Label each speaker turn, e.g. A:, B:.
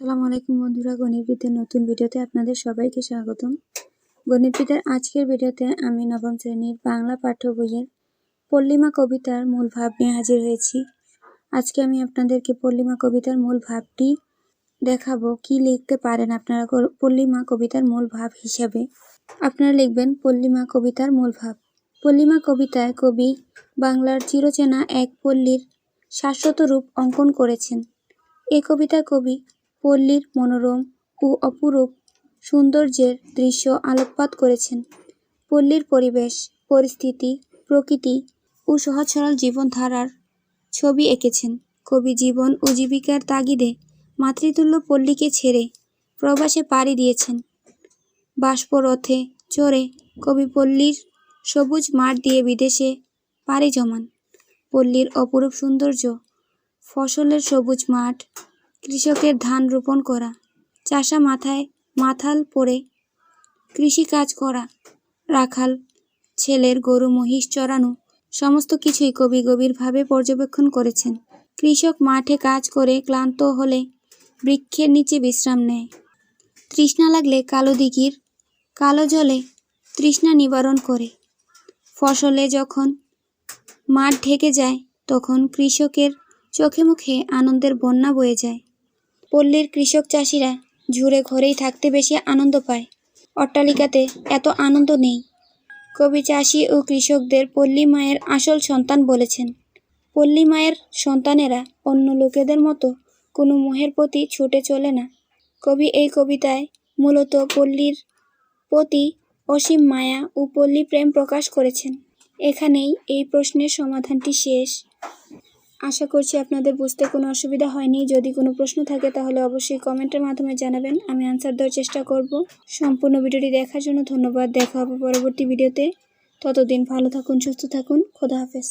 A: আসসালামু আলাইকুম বন্ধুরা গণিতবিদের নতুন ভিডিওতে আপনাদের সবাইকে স্বাগতম। গণিতবিদের আজকের ভিডিওতে আমি নবম শ্রেণির বাংলা পাঠ্য বইয়ের পল্লিমা কবিতার মূল ভাব নিয়ে হাজির হয়েছি। আজকে আমি আপনাদেরকে পল্লিমা কবিতার মূল ভাবটি দেখাবো। কি লিখতে পারেন আপনারা পল্লিমা কবিতার মূল ভাব হিসাবে? আপনারা লিখবেন পল্লিমা কবিতার মূল ভাব। পল্লিমা কবিতায় কবি বাংলার চিরচেনা এক পল্লীর শাশ্বত রূপ অঙ্কন করেছেন। এই কবিতা কবি পল্লীর মনোরম ও অপরূপ সৌন্দর্যের দৃশ্য আলোকপাত করেছেন। পল্লীর পরিবেশ, পরিস্থিতি, প্রকৃতি ও সহজ সরল জীবনধারার ছবি এঁকেছেন। কবি জীবন ও জীবিকার তাগিদে মাতৃতুল্য পল্লীকে ছেড়ে প্রবাসে পাড়ি দিয়েছেন। বাষ্পরথে চড়ে কবি পল্লীর সবুজ মাঠ দিয়ে বিদেশে পাড়ি জমান। পল্লীর অপরূপ সৌন্দর্য ফসলের সবুজ মাঠ কৃষকের ধান রোপণ করা, চাষা মাথায় মাথাল পরে কৃষিকাজ করা, রাখাল, ছেলের গরু মহিষ চড়ানো, সমস্ত কিছুই কবি গভীরভাবে পর্যবেক্ষণ করেছেন। কৃষক মাঠে কাজ করে ক্লান্ত হলে বৃক্ষের নিচে বিশ্রাম নেয়। তৃষ্ণা লাগলে কালো দিঘির, কালো জলে তৃষ্ণা নিবারণ করে। ফসলে যখন মাঠ ঢেকে যায়, তখন কৃষকের চোখে মুখে আনন্দের বন্যা বয়ে যায়। পল্লীর কৃষক চাষিরা ঝুড়ে ঘরেই থাকতে বেশি আনন্দ পায়। অট্টালিকাতে এত আনন্দ নেই। কবি চাষি ও কৃষকদের পল্লী মায়ের আসল সন্তান বলেছেন, পল্লী মায়ের সন্তানেরা অন্য লোকেদের মতো কোনো মোহের প্রতি ছুটে চলে না। কবি এই কবিতায় মূলত পল্লীর প্রতি অসীম মায়া ও পল্লী প্রেম প্রকাশ করেছেন। এখানেই এই প্রশ্নের সমাধানটি শেষ। আশা করছি আপনাদের বুঝতে কোনো অসুবিধা হয়নি। যদি কোনো প্রশ্ন থাকে তাহলে অবশ্যই কমেন্টের মাধ্যমে জানাবেন। আমি আনসার দেওয়ার চেষ্টা করব। সম্পূর্ণ ভিডিওটি দেখার জন্য ধন্যবাদ। দেখা হবে পরবর্তী ভিডিওতে। ততদিন ভালো থাকুন, সুস্থ থাকুন। খোদা হাফেজ।